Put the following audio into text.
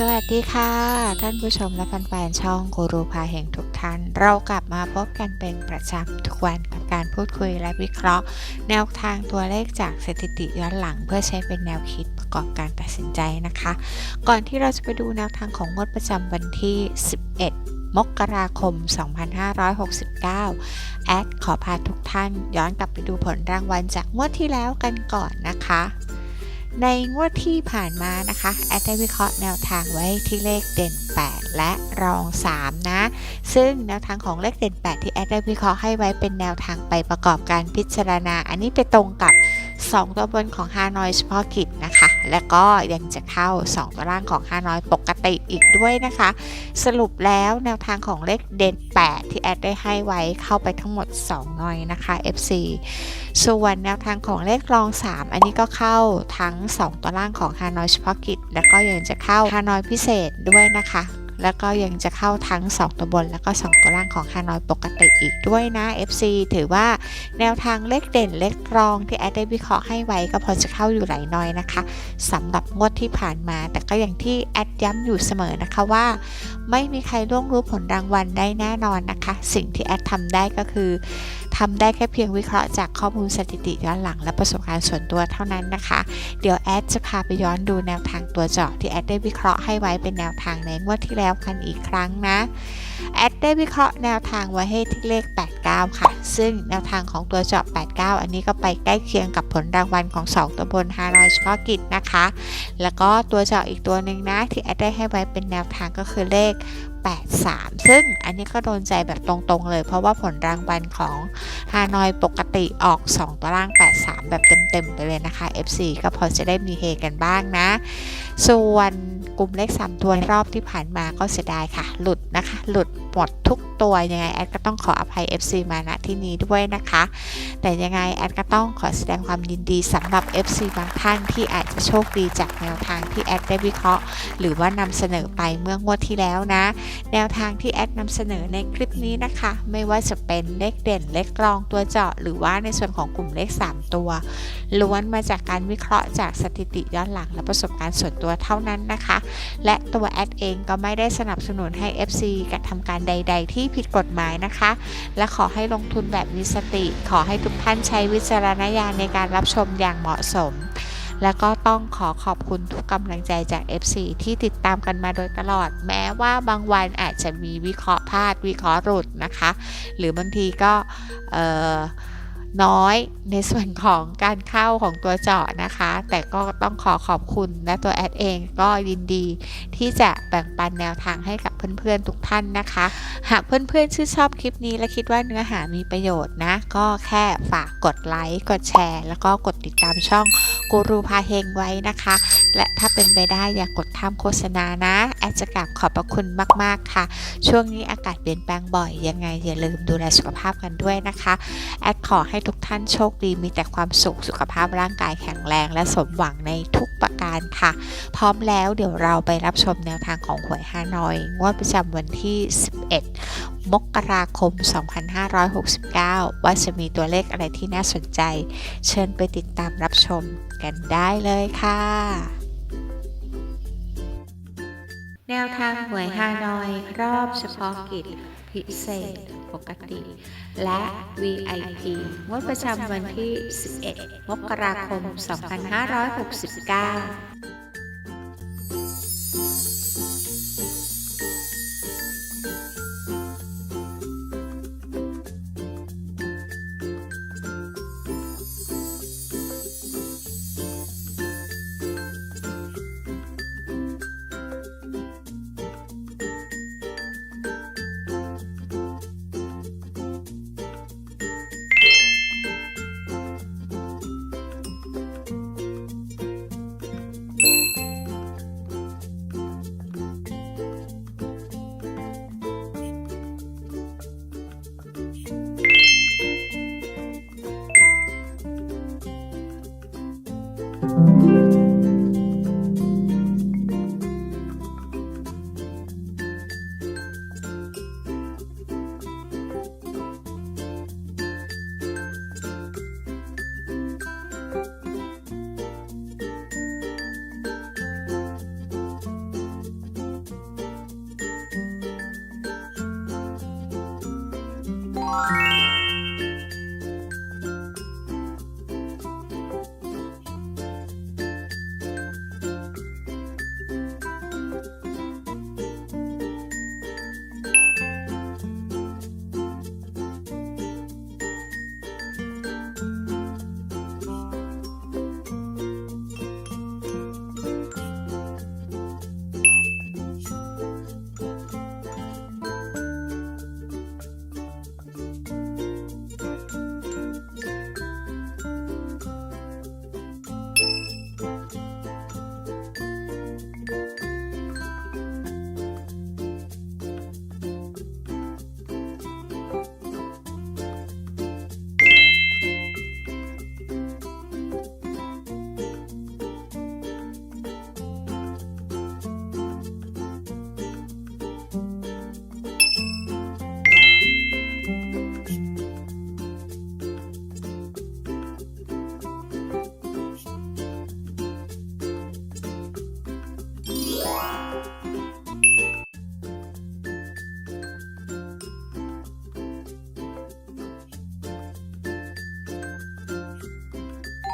สวัสดีค่ะ ท่านผู้ชมและแฟนๆช่องกูรูพาแห่งทุกท่าน เรากลับมาพบกันเป็นประจำทุกวันกับการพูดคุยและวิเคราะห์ แนวทางตัวเลขจากสถิติย้อนหลัง เพื่อใช้เป็นแนวคิดประกอบการตัดสินใจนะคะ ก่อนที่เราจะไปดูแนวทางของงวดประจำวันที่ 11มกราคม 2569 แอดขอพาทุกท่านย้อนกลับไปดูผลรางวัลจากงวดที่แล้วกันก่อนนะคะ ในงวดที่ผ่านมานะคะแอดได้วิเคราะห์แนวทางไว้ที่เลขเด่น 8 และรอง 3 นะ ซึ่งแนวทางของเลขเด่น 8 ที่แอดได้วิเคราะห์ให้ไว้เป็นแนวทางไปประกอบการพิจารณา อันนี้ไปตรงกับ 2 ตัวบนของฮานอยเฉพาะกิจนะคะ และก็ยังจะเข้า 2ตัวล่างของฮานอยปกติอีกด้วยนะคะ สรุปแล้วแนวทางของเลขเด่น 8 ที่แอดได้ให้ไว้เข้าไปทั้งหมด 2 หน่อยนะคะ FC ส่วนแนวทางของเลขรอง 3 อันนี้ก็เข้าทั้ง 2ตัวล่างของฮานอยเฉพาะกิจ แล้วก็ยังจะเข้าฮานอยพิเศษด้วยนะคะ แล้วก็ยังจะเข้าทั้ง 2 ตัวบน แล้วก็ 2 ตัวล่างของฮานอยปกติอีกด้วยนะ FC ถือว่าแนวทางเลขเด่นเลขรองที่แอดได้วิเคราะห์ให้ไว้ก็พอจะเข้าอยู่หลายน้อยนะคะสำหรับงวดที่ผ่านมา แต่ก็อย่างที่แอดย้ำอยู่เสมอนะคะว่า ไม่มีใครล่วงรู้ผลรางวัลได้แน่นอนนะคะ สิ่งที่แอดทำได้ก็คือทำได้แค่เพียงวิเคราะห์จากข้อมูลสถิติย้อนหลังและประสบการณ์ส่วนตัวเท่านั้นนะคะ เดี๋ยวแอดจะพาไปย้อนดูแนวทาง ตัวเจาะที่แอดได้วิเคราะห์ให้ไว้เป็นแนวทางในงวดที่แล้วกันอีกครั้งนะแอดได้วิเคราะห์แนวทางไว้ให้ที่เลข 89 ค่ะ ซึ่งแนวทางของตัวเจาะ 89 อันนี้ก็ไปใกล้เคียงกับผลรางวัลของ 2 ตัวบน500เฉพาะกิจนะคะ แล้วก็ตัวเจาะอีกตัวหนึ่งนะที่แอดได้ให้ไว้เป็นแนวทางก็คือเลข 83 ซึ่งอันนี้ก็โดนใจแบบตรงๆเลย เพราะว่าผลรางวัลของฮานอยปกติออก 2 ตัวล่าง 83 แบบเต็มๆไปเลยนะคะ FC ก็พอจะได้มีเฮกันบ้างนะ ส่วนกลุ่มเลข 3 ตัวนรอบที่ผ่านมาก็เสียดายค่ะ หลุดนะคะ หลุด หมดทุกตัวยังไงแอดก็ต้องขออภัย FC มาณที่นี้ด้วยนะคะ แต่ยังไงแอดก็ต้องขอแสดงความยินดีสำหรับ FC บางท่านที่อาจจะโชคดีจากแนวทางที่แอดได้วิเคราะห์ หรือว่านำเสนอไปเมื่องวดที่แล้วนะ แนวทางที่แอดนำเสนอในคลิปนี้นะคะ ไม่ว่าจะเป็นเลขเด่นเลขรองตัวเจาะ หรือว่าในส่วนของกลุ่มเลข 3 ตัว ล้วนมาจากการวิเคราะห์จากสถิติย้อนหลัง และประสบการณ์ส่วนตัวเท่านั้นนะคะ และตัวแอดเองก็ไม่ได้สนับสนุนให้ FC กระทำการใด ๆ ที่ผิดกฎหมายนะคะ และขอให้ลงทุนแบบมีสติ ขอให้ทุกท่านใช้วิจารณญาณในการรับชมอย่างเหมาะสม และก็ต้องขอขอบคุณทุกกำลังใจจาก FC ที่ติดตามกันมาโดยตลอด แม้ว่าบางวันอาจจะมีวิเคราะห์พลาดวิเคราะห์หลุดนะคะ หรือบางทีก็เอ่อ น้อยในส่วนของการเข้าของตัวเจาะนะคะ แต่ก็ต้องขอขอบคุณและตัวแอดเองก็ยินดี ที่จะแบ่งปันแนวทางให้กับเพื่อนๆทุกท่านนะคะ หากเพื่อนๆชื่นชอบคลิปนี้และคิดว่าเนื้อหามีประโยชน์นะ ก็แค่ฝากกดไลค์กดแชร์ แล้วก็กดติดตามช่องกูรูพาเฮงไว้นะคะ และถ้าเป็นไปได้อย่ากกดข้ามโฆษณานะ แอดจะกราบขอบพระคุณมาก ๆ ค่ะ ช่วงนี้อากาศเปลี่ยนแปลงบ่อย ยังไงอย่าลืมดูแลสุขภาพกันด้วยนะคะ แอดขอให้ทุกท่านโชคดีมีแต่ความสุขสุขภาพร่างกายแข็งแรง และสมหวังในทุกประการค่ะ พร้อมแล้วเดี๋ยวเราไปรับชมแนวทางของหวยฮานอย งวดประจำวันที่ 11 มกราคม 2569 ว่าจะมีตัวเลขอะไรที่น่าสนใจ เชิญไปติดตามรับชมกันได้เลยค่ะ แนวทางหวยฮานอย รอบเฉพาะกิจ พิเศษปกติ และ VIP งดประจำวันที่ 11 มกราคม 2569